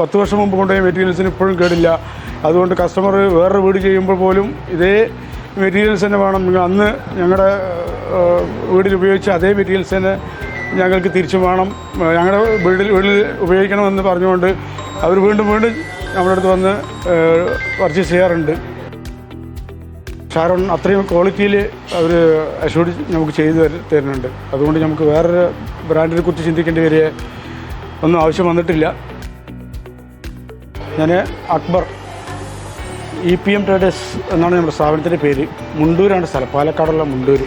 പത്ത് വർഷം മുമ്പ് കൊണ്ടുപോയ മെറ്റീരിയൽസിന് ഇപ്പോഴും കേടില്ല. അതുകൊണ്ട് കസ്റ്റമർ വേറൊരു വീട് ചെയ്യുമ്പോൾ പോലും ഇതേ മെറ്റീരിയൽസ് തന്നെ വേണം. അന്ന് ഞങ്ങളുടെ വീടിൽ ഉപയോഗിച്ച അതേ മെറ്റീരിയൽസ് തന്നെ ഞങ്ങൾക്ക് തിരിച്ചു വേണം. ഞങ്ങളുടെ വീട്ടിൽ വീട്ടിൽ ഉപയോഗിക്കണമെന്ന് പറഞ്ഞുകൊണ്ട് അവർ വീണ്ടും വീണ്ടും നമ്മുടെ അടുത്ത് വന്ന് പർച്ചേസ് ചെയ്യാറുണ്ട്. ഷാരോൺ അത്രയും ക്വാളിറ്റിയിൽ അവർ അഷ്യൂർഡ് നമുക്ക് ചെയ്തു തര- തരുന്നുണ്ട്. അതുകൊണ്ട് നമുക്ക് വേറൊരു ബ്രാൻഡിനെ കുറിച്ച് ചിന്തിക്കേണ്ടി വരിക ഒന്നും ആവശ്യം വന്നിട്ടില്ല. ഞാൻ Akbar E P M traders എന്നാണ് നമ്മുടെ സ്ഥാപനത്തിന്റെ പേര്. മുണ്ടൂരാണ് സ്ഥലം പാലക്കാടുള്ള മുണ്ടൂർ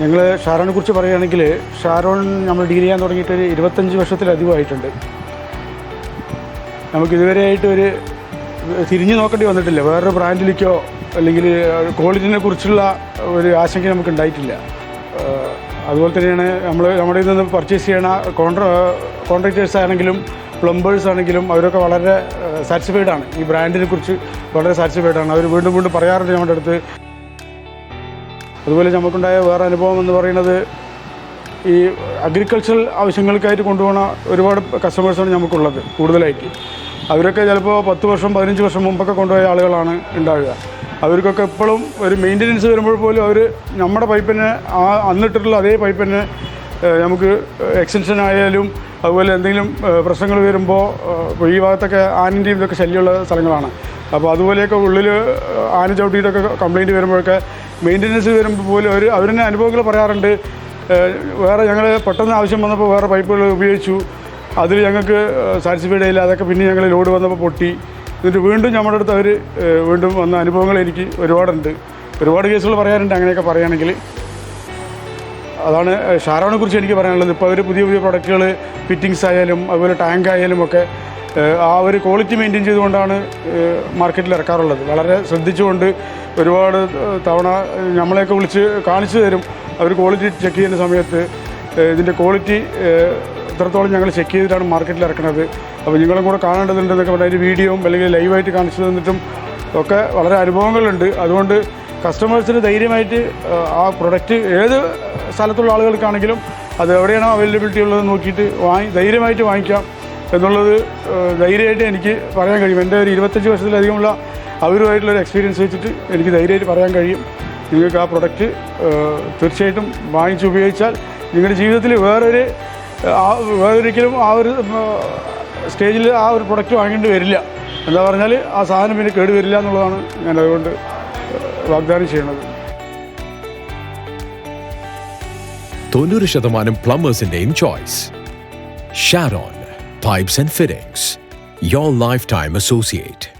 ഞങ്ങൾ ഷാരോണിനെ കുറിച്ച് പറയുകയാണെങ്കിൽ ഷാരോൺ നമ്മൾ ഡീൽ ചെയ്യാൻ തുടങ്ങിയിട്ട് ഒരു ഇരുപത്തഞ്ച് വർഷത്തിലധികമായിട്ടുണ്ട് ഇതുവരെയായിട്ട് ഒരു തിരിഞ്ഞു നോക്കേണ്ടി വന്നിട്ടില്ല. വേറൊരു ബ്രാൻഡിലേക്കോ അല്ലെങ്കിൽ ക്വാളിറ്റിനെ കുറിച്ചുള്ള ഒരു ആശങ്ക നമുക്ക് ഉണ്ടായിട്ടില്ല. അതുപോലെ തന്നെയാണ് നമ്മൾ നമ്മുടെ ഇതിൽ നിന്ന് പർച്ചേസ് ചെയ്യണ കോൺട്രാ കോൺട്രാക്ടേഴ്സ് ആണെങ്കിലും പ്ലംബേഴ്സ് ആണെങ്കിലും അവരൊക്കെ വളരെ സാറ്റിസ്ഫൈഡ് ആണ്. ഈ ബ്രാൻഡിനെ കുറിച്ച് വളരെ സാറ്റിസ്ഫൈഡ് ആണ്. അവർ വീണ്ടും വീണ്ടും പറയാറുണ്ട് ഞങ്ങളുടെ അടുത്ത്. അതുപോലെ നമുക്കുണ്ടായ വേറെ അനുഭവം എന്ന് പറയുന്നത് ഈ അഗ്രികൾച്ചറൽ ആവശ്യങ്ങൾക്കായിട്ട് കൊണ്ടുപോകുന്ന ഒരുപാട് കസ്റ്റമേഴ്സാണ് നമുക്കുള്ളത് കൂടുതലായിട്ട്. അവരൊക്കെ ചിലപ്പോൾ പത്ത് വർഷം പതിനഞ്ച് വർഷം മുമ്പൊക്കെ കൊണ്ടുപോയ ആളുകളാണ് ഉണ്ടാവുക. അവർക്കൊക്കെ എപ്പോഴും ഒരു മെയിന്റനൻസ് വരുമ്പോൾ പോലും അവർ നമ്മുടെ പൈപ്പിനെ ആ അന്നിട്ടിട്ടുള്ള അതേ പൈപ്പിനെ നമുക്ക് എക്സ്റ്റൻഷൻ ആയാലും അതുപോലെ എന്തെങ്കിലും പ്രശ്നങ്ങൾ വരുമ്പോൾ ഈ ഭാഗത്തൊക്കെ ആനിന്റെയും ഇതൊക്കെ ശല്യമുള്ള സ്ഥലങ്ങളാണ്. അപ്പോൾ അതുപോലെയൊക്കെ ഉള്ളിൽ ആന ചവിട്ടിയിട്ടൊക്കെ കംപ്ലയിന്റ് വരുമ്പോഴൊക്കെ മെയിന്റനൻസ് വരുമ്പോൾ പോലും അവർ അവർ തന്നെ അനുഭവങ്ങൾ പറയാറുണ്ട്. വേറെ ഞങ്ങൾ പെട്ടെന്ന് ആവശ്യം വന്നപ്പോൾ വേറെ പൈപ്പുകൾ ഉപയോഗിച്ചു. അതിൽ ഞങ്ങൾക്ക് സാറ്റിസ്ഫൈഡ് ആയില്ല. അതൊക്കെ പിന്നെ ഞങ്ങൾ ലോഡ് വന്നപ്പോൾ പൊട്ടി. എന്നിട്ട് വീണ്ടും നമ്മുടെ അടുത്ത് അവർ വീണ്ടും വന്ന അനുഭവങ്ങൾ എനിക്ക് ഒരുപാടുണ്ട്. ഒരുപാട് കേസുകൾ പറയാറുണ്ട് അങ്ങനെയൊക്കെ പറയുകയാണെങ്കിൽ. അതാണ് ഷാറോണെ കുറിച്ച് എനിക്ക് പറയാനുള്ളത്. ഇപ്പോൾ അവർ പുതിയ പുതിയ പ്രൊഡക്റ്റുകൾ ഫിറ്റിങ്സ് ആയാലും അതുപോലെ ടാങ്ക് ആയാലും ഒക്കെ ആ ഒരു ക്വാളിറ്റി മെയിന്റെയിൻ ചെയ്തുകൊണ്ടാണ് മാർക്കറ്റിൽ ഇറക്കാറുള്ളത്. വളരെ ശ്രദ്ധിച്ചുകൊണ്ട് ഒരുപാട് തവണ നമ്മളെയൊക്കെ വിളിച്ച് കാണിച്ചു തരും. അവർ ക്വാളിറ്റി ചെക്ക് ചെയ്യുന്ന സമയത്ത് ഇതിന്റെ ക്വാളിറ്റി എത്രത്തോളം ഞങ്ങൾ ചെക്ക് ചെയ്തിട്ടാണ് മാർക്കറ്റിൽ ഇറക്കുന്നത്. അപ്പോൾ നിങ്ങളും കൂടെ കാണേണ്ടതുണ്ടെന്നൊക്കെ പറഞ്ഞാൽ അതിന്റെ വീഡിയോയും അല്ലെങ്കിൽ ലൈവായിട്ട് കാണിച്ചു തന്നിട്ടും ഒക്കെ വളരെ അനുഭവങ്ങളുണ്ട്. അതുകൊണ്ട് കസ്റ്റമേഴ്സിന് ധൈര്യമായിട്ട് ആ പ്രൊഡക്റ്റ് ഏത് സ്ഥലത്തുള്ള ആളുകൾക്കാണെങ്കിലും അത് എവിടെയാണോ അവൈലബിലിറ്റി ഉള്ളത് നോക്കിയിട്ട് വാങ്ങി ധൈര്യമായിട്ട് വാങ്ങിക്കാം എന്നുള്ളത് ധൈര്യമായിട്ട് എനിക്ക് പറയാൻ കഴിയും. എന്റെ ഒരു ഇരുപത്തഞ്ച് വർഷത്തിലധികമുള്ള അവരുമായിട്ടുള്ളൊരു എക്സ്പീരിയൻസ് വെച്ചിട്ട് എനിക്ക് ധൈര്യമായിട്ട് പറയാൻ കഴിയും. നിങ്ങൾക്ക് ആ പ്രൊഡക്റ്റ് തീർച്ചയായിട്ടും വാങ്ങിച്ച് ഉപയോഗിച്ചാൽ നിങ്ങളുടെ ജീവിതത്തിൽ വേറൊരു വേറൊരിക്കലും ആ ഒരു സ്റ്റേജിൽ ആ ഒരു പ്രൊഡക്റ്റ് വാങ്ങേണ്ടി വരില്ല. എന്താ പറഞ്ഞാൽ ആ സാധനം പിന്നെ കേടുവരില്ല എന്നുള്ളതാണ് ഞാൻ അതുകൊണ്ട് വാഗ്ദാനം ചെയ്യുന്നത്. തൊണ്ണൂറ് ശതമാനം പ്ലംബേഴ്സിന്റെയും choice Sharon pipes and fittings your lifetime associate